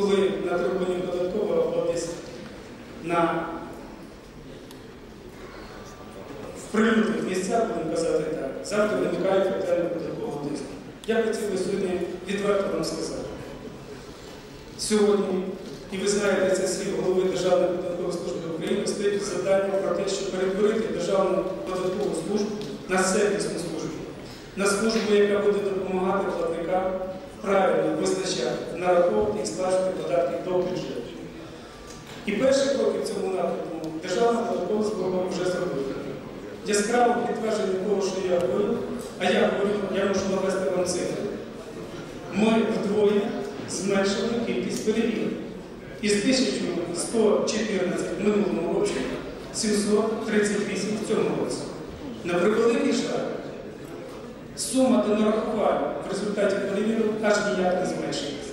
коли на трибуні податкового або на в прилюдних місцях, будемо казати так, завжди виникають питання податкового тиску. Я хотів би сьогодні відверто вам сказати. Сьогодні, і ви знаєте це слів голови Державної податкової служби України, стоїть завдання про те, щоб перетворити Державну податкову службу на сервісну службу, на службу, яка буде допомагати платникам правильно визначати, нараховувати і сплачувати податки до бюджету. І перші кроки в цьому напрямку Державна податкова служба вже зробила. Яскраво підтвердження того, що я говорю, а я говорю, я можу навести вам цифри. Ми вдвоє зменшили кількість перевірок. Із 1114 в минулому році 738 в цьому році. На превеликий сума до нарахування в результаті перевірок аж ніяк не зменшилася.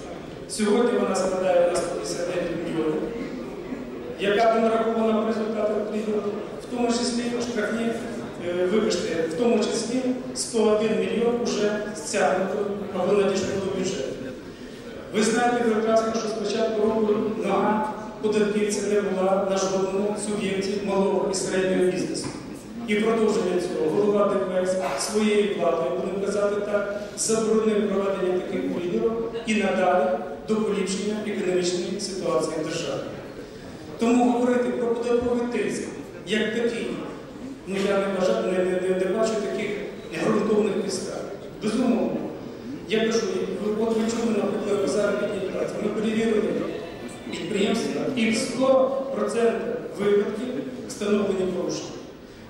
Сьогодні вона складає на 159 мільйонів, яка донарахована в результатах перевірок, в тому числі штрафні, е, вибачте, в тому числі 101 мільйон вже стягнуто або надійшло до бюджету. Ви знаєте прекрасно, що з початку року нога податківця не була на жодному суб'єкті малого і середнього бізнесу. І продовження цього голова ДПС своєю владою, будемо казати так, заборонив проведення таких перевірок і надалі до поліпшення економічної ситуації в державі. Тому говорити про податковий тиск як такий, ну я не, бажаю, не, не, не, бачу таких ґрунтовних підстав. Безумовно, я кажу, от ви чули, наприклад, по заробітній праці. Ми перевірили підприємства і в 100% випадків встановлені порушення.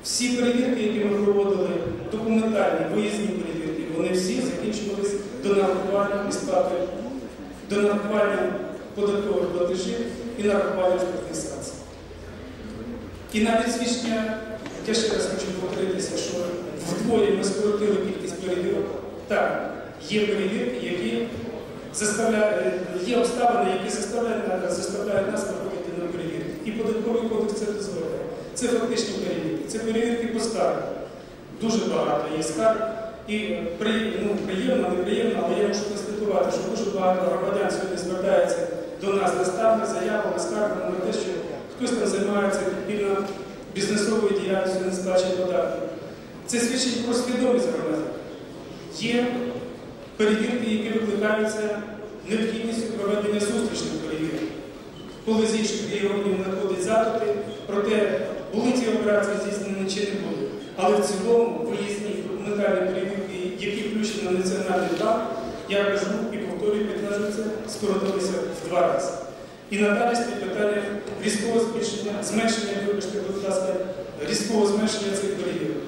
Всі перевірки, які ми проводили, документальні, виїзні перевірки, вони всі закінчувалися до нарахування і сплати, до нарахування податкових платежів і нарахування санкцій. І навіть свідчення, я ще раз хочу повторитися, що вдвоє ми скоротили кількість перевірок. Так, є перевірки, які заставляють, є обставини, які заставляють, нас- заставляють нас проводити на перевірки. І податковий кодекс це дозволяє. Це фактичні перевірки, це перевірки по скаргах. Дуже багато є скарг. І ну, приємно, неприємно, але я можу констатувати, що дуже багато громадян сьогодні звертаються до нас листами, заявами, скаргами на те, що хтось там займається підпільно бізнесовою діяльністю, не сплачує податки. Це свідчить про свідомість громадян. Є перевірки, які викликаються необхідністю проведення зустрічних перевірок. Коли з інших регіонів надходять запити, проте були ці операції здійснені чи не були. Але в цілому виїзні документальні перевірки, які включені на національний банк, я кажу і повторюю, підтверджується, скоротилися в два рази. І надалі стоїть питання різкого збільшення, зменшення, вибачте, будь ласка, різкого зменшення цих перевірок.